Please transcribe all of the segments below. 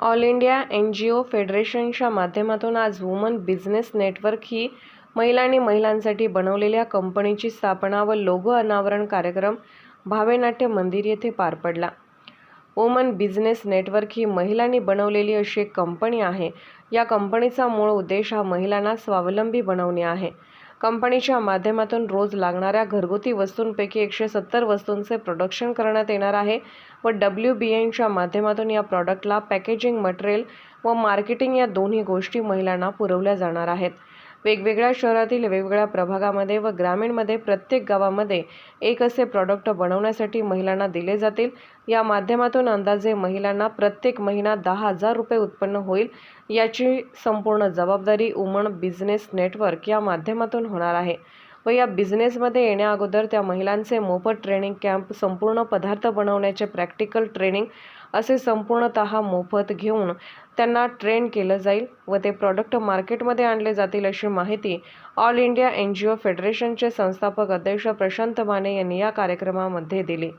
All India N G O फेडरेशनच्या माध्यमातून आज वुमन बिझनेस नेटवर्क ही महिला आणि महिलांसाठी बनवलेल्या कंपनीची स्थापना व लोगो अनावरण कार्यक्रम भावेनाट्य मंदिर येथे पार पडला. वुमन बिझनेस नेटवर्क ही महिलांनी बनवलेली अशी एक कंपनी आहे. या कंपनीचा मूळ उद्देश हा महिलांना स्वावलंबी बनवणे आहे. कंपनीच्या माध्यमातून रोज लागणाऱ्या घरगुती वस्तूंपैकी एकशे सत्तर वस्तूंचे प्रोडक्शन करण्यात येणार आहे व डब्ल्यू बी एनच्या माध्यमातून या प्रॉडक्टला पॅकेजिंग मटेरियल व मार्केटिंग या दोन्ही गोष्टी महिलांना पुरवल्या जाणार आहेत. वेगवेगळ्या शहरातील वेगवेगळ्या प्रभागामध्ये व ग्रामीणमध्ये प्रत्येक गावामध्ये एक असे प्रॉडक्ट बनवण्यासाठी महिलांना दिले जातील. या माध्यमातून अंदाजे महिलांना प्रत्येक महिना दहा हजार रुपये उत्पन्न होईल. याची संपूर्ण जबाबदारी उमण बिझनेस नेटवर्क या माध्यमातून होणार आहे. व या बिझनेसमध्ये येण्या अगोदर त्या महिलांचे मोफत ट्रेनिंग कॅम्प संपूर्ण पदार्थ बनवण्याचे प्रॅक्टिकल ट्रेनिंग असे संपूर्णत मोफत घेऊन त्यांना ट्रेन केलं जाईल व ते प्रॉडक्ट मार्केटमध्ये आणले जातील अशी माहिती all India N G O फेडरेशनचे संस्थापक अध्यक्ष प्रशांत माने यांनी या कार्यक्रमामध्ये दिली.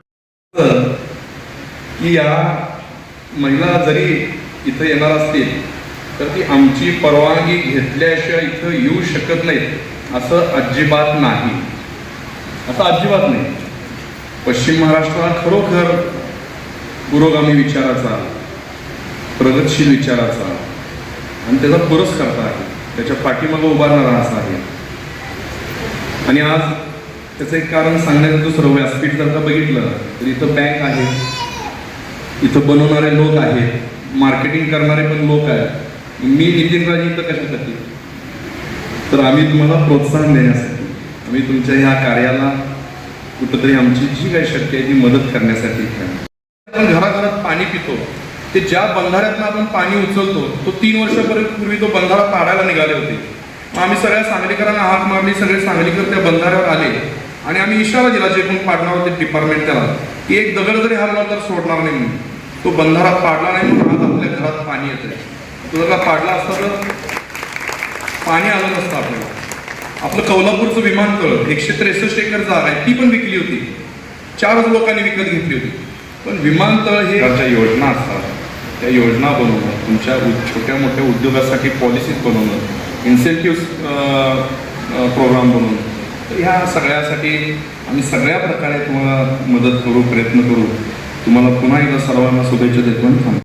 की या महिला जरी इथं येणार असतील तर ती आमची परवानगी घेतल्याशिवाय इथं येऊ शकत नाहीत. असं अजिबात नाही. असं अजिबात नाही. पश्चिम महाराष्ट्र हा खरोखर पुरोगामी विचाराचा प्रगतशील विचाराचा आणि त्याचा पुरस्कर्ता आहे. त्याच्या पाठीमागं उभारणारा असा आहे. आणि आज त्याचं एक कारण सांगण्याचं दुसरं व्यासपीठ जर का बघितलं तर इथं बँक आहे. इथं बनवणारे लोक आहेत. मार्केटिंग करणारे पण लोक आहेत. मी नितीन राजे इथं कशासाठी? तर आम्ही तुम्हाला प्रोत्साहन देण्यासाठी आम्ही तुमच्या ह्या कार्याला कुठंतरी आमची जी काही शक्य आहे ती मदत करण्यासाठी आपण घराघरात पाणी पितो. ते ज्या बंधाऱ्यातनं आपण पाणी उचलतो तो तीन वर्षापर्यंत पूर्वी तो बंधारा पाडायला निघाले होते. मग आम्ही सगळ्या सांगलीकरांना हात मारली सगळे सांगलीकर त्या बंधाऱ्यावर आले. आणि आम्ही इशारा दिला जे कोण पाडणार होते डिपार्टमेंट त्याला की एक दगड जरी हरला तर सोडणार नाही म्हणून. तो बंधारा पाडला नाही म्हणून आज आपल्या घरात पाणी येतंय. तो जर का पाडला असता तर पाणी आलं नसतं आपल्याला. आपलं कोल्हापूरचं विमानतळ एकशे त्रेसष्ट एकर जागा आहे. ती पण विकली होती. चारच लोकांनी विकत घेतली होती. पण विमानतळ हे ज्या योजना असतात. त्या योजना बनवणं तुमच्या छोट्या मोठ्या उद्योगासाठी पॉलिसीज बनवणं इन्सेंटिव्ह प्रोग्राम बनवणं. तर ह्या सगळ्यासाठी आम्ही सगळ्या प्रकारे तुम्हाला मदत करू प्रयत्न करू. तुम्हाला पुन्हा एकदा सर्वांना शुभेच्छा देतो आणि थांबतो